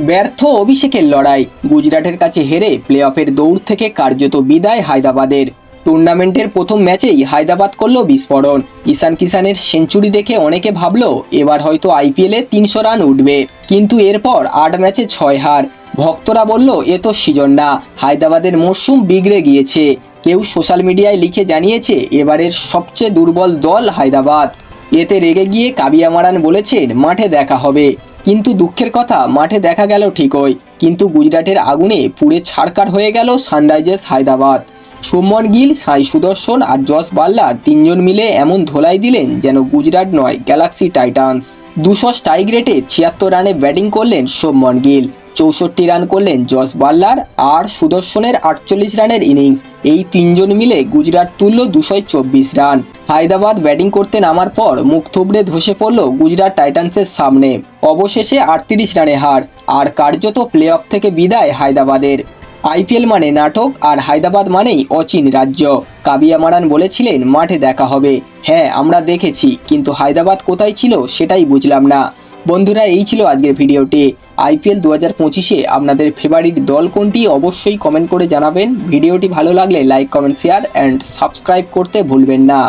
ব্যর্থ অভিষেকের লড়াই। গুজরাটের কাছে হেরে প্লে অফের দৌড় থেকে কার্যত বিদায় হায়দ্রাবাদের। টুর্নামেন্টের প্রথম ম্যাচেই হায়দ্রাবাদ করল বিস্ফোরণ। ঈশান কিষানের সেঞ্চুরি দেখে অনেকে ভাবল, এবার হয়তো আইপিএলে তিনশো রান উঠবে। কিন্তু এরপর আট ম্যাচে ছয় হার। ভক্তরা বলল, এ তো সিজন না। হায়দ্রাবাদের মরশুম বিগড়ে গিয়েছে। কেউ সোশ্যাল মিডিয়ায় লিখে জানিয়েছে, এবারের সবচেয়ে দুর্বল দল হায়দ্রাবাদ। এতে রেগে গিয়ে কাবিয়া মারান বলেছেন, মাঠে দেখা হবে। কিন্তু দুঃখের কথা, মাঠে দেখা গেল ঠিকই। কিন্তু গুজরাটের আগুনে পুড়ে ছাড়কার হয়ে গেল সানরাইজার্স হায়দ্রাবাদ। সুমন গিল, সাই সুদর্শন আর জস বাল্লার তিনজন মিলে এমন ধোলাই দিলেন যেন গুজরাট নয়, গ্যালাক্সি টাইটান্স। দুশো স্ট্রাইক রেটে ছিয়াত্তর রানে ব্যাটিং করলেন শুভমন গিল। চৌষট্টি রান করলেন জস বাল্লার আর সুদর্শনের আটচল্লিশ রানের ইনিংস। এই তিনজন মিলে গুজরাট তুলল দুশো চব্বিশ রান। হায়দ্রাবাদ ব্যাটিং করতে নামার পর মুখ থুবড়ে ধসে পড়ল গুজরাট টাইটান্সের সামনে। অবশেষে আটত্রিশ রানে হার। আর কার্যত প্লে অফ থেকে বিদায় হায়দ্রাবাদের। আইপিএল মানে নাটক আর হায়দ্রাবাদ মানেই অচিন রাজ্য। কাবিয়া মারান বলেছিলেন, মাঠে দেখা হবে। হ্যাঁ আমরা দেখেছি, কিন্তু হায়দ্রাবাদ কোথায় ছিল সেটাই বুঝলাম না। বন্ধুরা, এই ছিল আজকের ভিডিওটি। আইপিএল দু হাজার পঁচিশে আপনাদের ফেভারিট দল কোনটি অবশ্যই কমেন্ট করে জানাবেন। ভিডিওটি ভালো লাগলে like comment share and subscribe করতে ভুলবেন না।